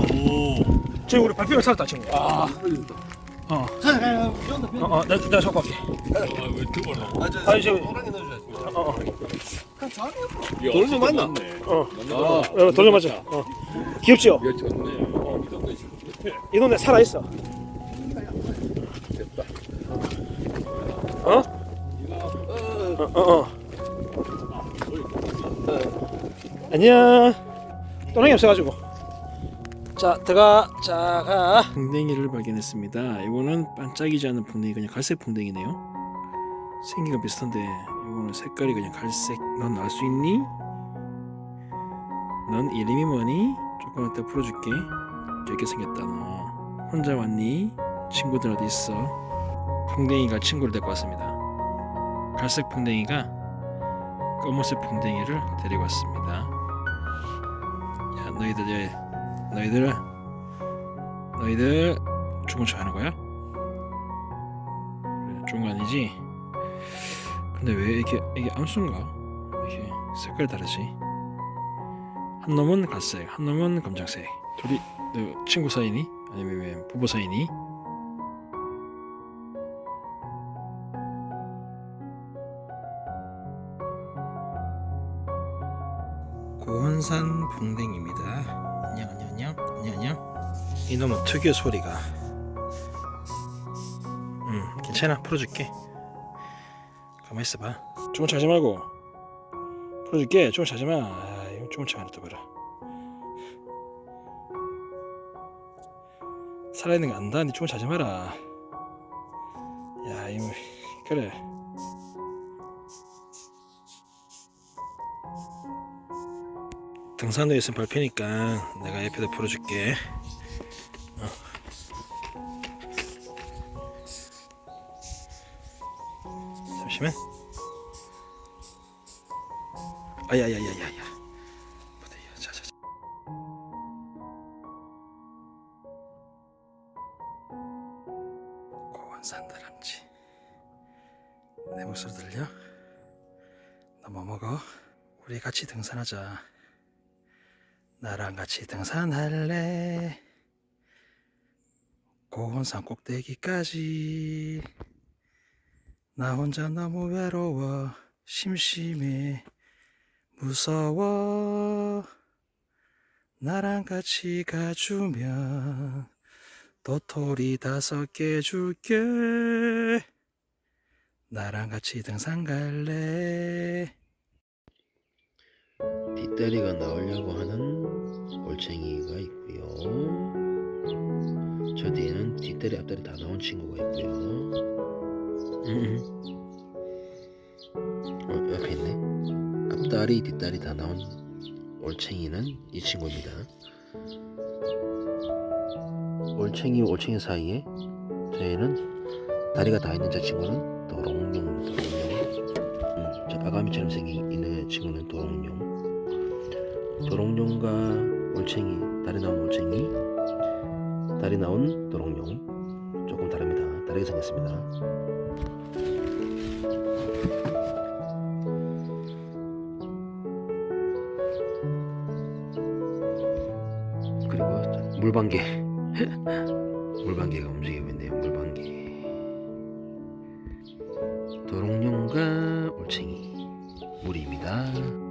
오. 지금 우리 발표를 살았다 친구. 아. 어. 어, 어, 내가 내가 잡고 갈게. 아왜 뜨거워? 아니 지금 어, 어, 돌도 맞나? 어, 아. 어, 돌려 맞아. 어, 귀엽지요? 야 좋네. 어. 이 정도 있어. 이 동네 살아 있어. 됐다. 어? 어, 어, 어. 안녕. 또랑이 없어가지고. 자, 들어가. 자, 가. 풍뎅이를 발견했습니다. 이거는 반짝이지 않은 풍뎅이 그냥 갈색 풍뎅이네요. 생기가 비슷한데 이거는 색깔이 그냥 갈색. 넌 알 수 있니? 넌 이름이 뭐니? 조금 이따 풀어줄게. 이렇게 생겼다 너. 혼자 왔니? 친구들 어디 있어? 풍뎅이가 친구를 데리고 왔습니다. 갈색 풍뎅이가 검은색 풍뎅이를 데리고 왔습니다. 야 너희들 예, 너희들 너희들 죽은 척 하는 거야? 아니지? 근데 왜 이게 이게 암수인가? 이게 색깔 다르지? 한 놈은 갈색, 한 놈은 검정색. 둘이 너 친구 사이니? 아니면 왜 부부 사이니? 고원산 풍뎅입니다. 안녕 안녕 안녕 안녕. 이놈은 특유의 소리가. 음 괜찮아 풀어줄게. 가만 있어봐. 주문 차지 말고 풀어줄게. 주문 차지 마. 아, 주문 차면 또 봐라. 살아있는 거 안다. 니 주문 차지 마라. 야 이거 그래. 등산로에 있으면 밟히니까 내가 옆에다 풀어줄게. 어. 잠시만. 아야야야야야. 자자자. 고원산 다람쥐. 내 목소리 들려? 너 뭐 먹어? 우리 같이 등산하자. 나랑 같이 등산할래? 고원산 꼭대기까지. 나 혼자 너무 외로워 심심해 무서워. 나랑 같이 가주면 도토리 다섯 개 줄게. 나랑 같이 등산 갈래? 뒷다리가 나오려고 하는 올챙이가 있고요. 저 뒤에는 뒷다리 앞다리 다 나온 친구가 있고요. 음, 어, 옆에 있네. 앞다리 뒷다리 다 나온 올챙이는 이 친구입니다. 올챙이 올챙이 사이에 저희는 다리가 다 있는 저 친구는 도롱뇽 도롱뇽. 음, 저 아가미처럼 생긴 있는 친구는 도롱뇽. 도롱뇽과 올챙이 다리 나온 올챙이 다리 나온 도롱뇽 조금 다릅니다. 다르게 생겼습니다. 그리고 저 물방개. 물방개가 움직이고 있네요. 물방개. 도롱뇽과 올챙이. 무리입니다